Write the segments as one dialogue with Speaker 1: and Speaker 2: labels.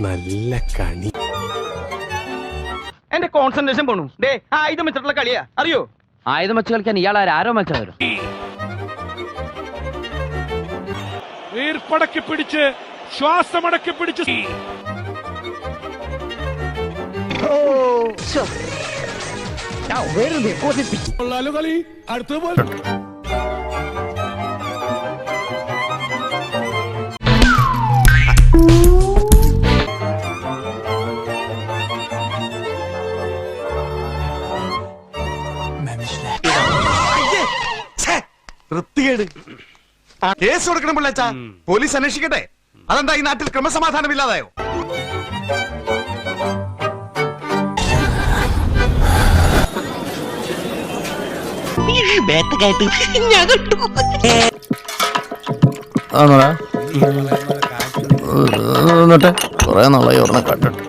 Speaker 1: നല്ല കണി.
Speaker 2: എന്റെ കോൺസെൻട്രേഷൻ പോണു. ഡേ ആയുധം വെച്ചിട്ടുള്ള കളിയാ. അറിയോ?
Speaker 3: ആയുധം വെച്ച് കളിക്കാൻ ഇയാൾ ആരോ? മത്സരം
Speaker 4: വീർപ്പടക്കി പിടിച്ച് ശ്വാസമടക്കി പിടിച്ച്. കൊള്ളാലോ കളി അടുത്തത് പോലെ
Speaker 5: വൃത്തികേട് കേസ് കൊടുക്കണം പിള്ളേച്ച. പോലീസ് അന്വേഷിക്കട്ടെ. അതെന്താ ഈ നാട്ടിൽ ക്രമസമാധാനം ഇല്ലാതായോ
Speaker 6: ആണോടാ? എന്നിട്ട് കൊറേ നാളായി ഒരെണ്ണം കണ്ടിട്ട്.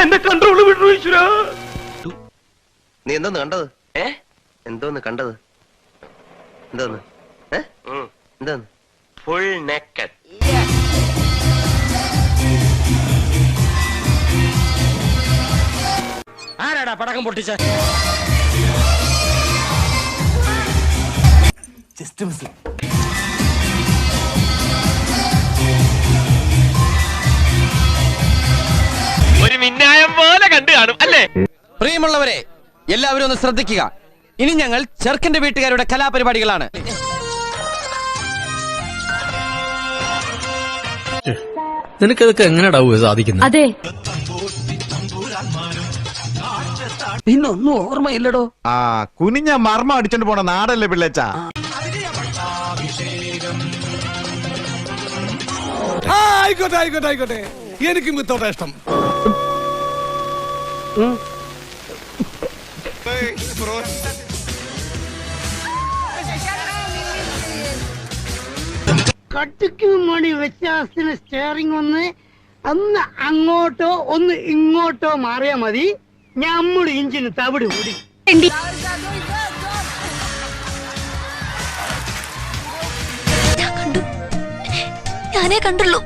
Speaker 2: എന്റെ കൺട്രോൾ വിട്ടു ഈശ്വരാ.
Speaker 7: നീ എന്തോന്ന് കണ്ടത്? ഏ? എന്തോന്ന് കണ്ടത്? എന്തോന്ന്? ഏ? എന്തോന്ന്? ഫുൾ നെക്കഡ്
Speaker 2: ആരാടാ പടക്കം പൊട്ടിച്ച? ഒരു മിന്നായം പോലെ കണ്ടു കാണും അല്ലേ?
Speaker 3: പ്രിയമുള്ളവരെ എല്ലാവരും ഒന്ന് ശ്രദ്ധിക്കുക. ഇനി ഞങ്ങൾ ചെറുക്കന്റെ വീട്ടുകാരുടെ കലാപരിപാടികളാണ്.
Speaker 6: നിനക്കതൊക്കെ എങ്ങനെയാ സാധിക്കുന്നത്
Speaker 8: അതെ.
Speaker 3: ഇന്നൊന്നും ഓർമ്മയില്ലടോ.
Speaker 5: ആ കുനിഞ്ഞ മർമ്മ അടിച്ചോണ്ട് പോണ നാടല്ലേ പിള്ളേച്ച?
Speaker 4: ആയിക്കോട്ടെ ആയിക്കോട്ടെ ആയിക്കോട്ടെ. എനിക്കും വിത്തോട്ട ഇഷ്ടം.
Speaker 9: കട്ടിക്ക് മണി വ്യത്യാസത്തിന് സ്റ്റിയറിംഗ് ഒന്ന് ഒന്ന് അങ്ങോട്ടോ ഒന്ന് ഇങ്ങോട്ടോ മാറിയാ മതി. ഞമ്മൾ ഇഞ്ചിന് തവിട് കൂടി.
Speaker 8: ഞാൻ കണ്ടു. ഞാനേ കണ്ടുള്ളൂ.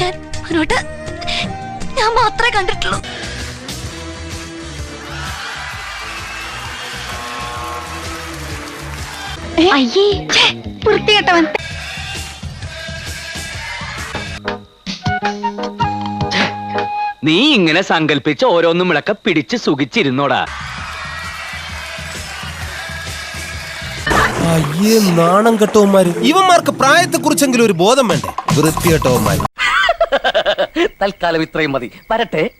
Speaker 8: ഞാൻ മനോട്ട് ഞാൻ മാത്രമേ കണ്ടിട്ടുള്ളൂ. അയ്യേ. വൃത്തികെട്ടവൻ.
Speaker 3: നീ ഇങ്ങനെ സങ്കല്പിച്ച് ഓരോന്നും വിളക്ക പിടിച്ച് സുഖിച്ചിരുന്നോടാ.
Speaker 1: അയ്യേ നാണം കെട്ടവന്മാര്. ഇവന്മാർക്ക് പ്രായത്തെ കുറിച്ചെങ്കിലും ഒരു ബോധം വേണ്ടേ? വൃത്തികെട്ടവന്മാര്.
Speaker 3: തൽക്കാലം ഇത്രയും മതി. വരട്ടെ.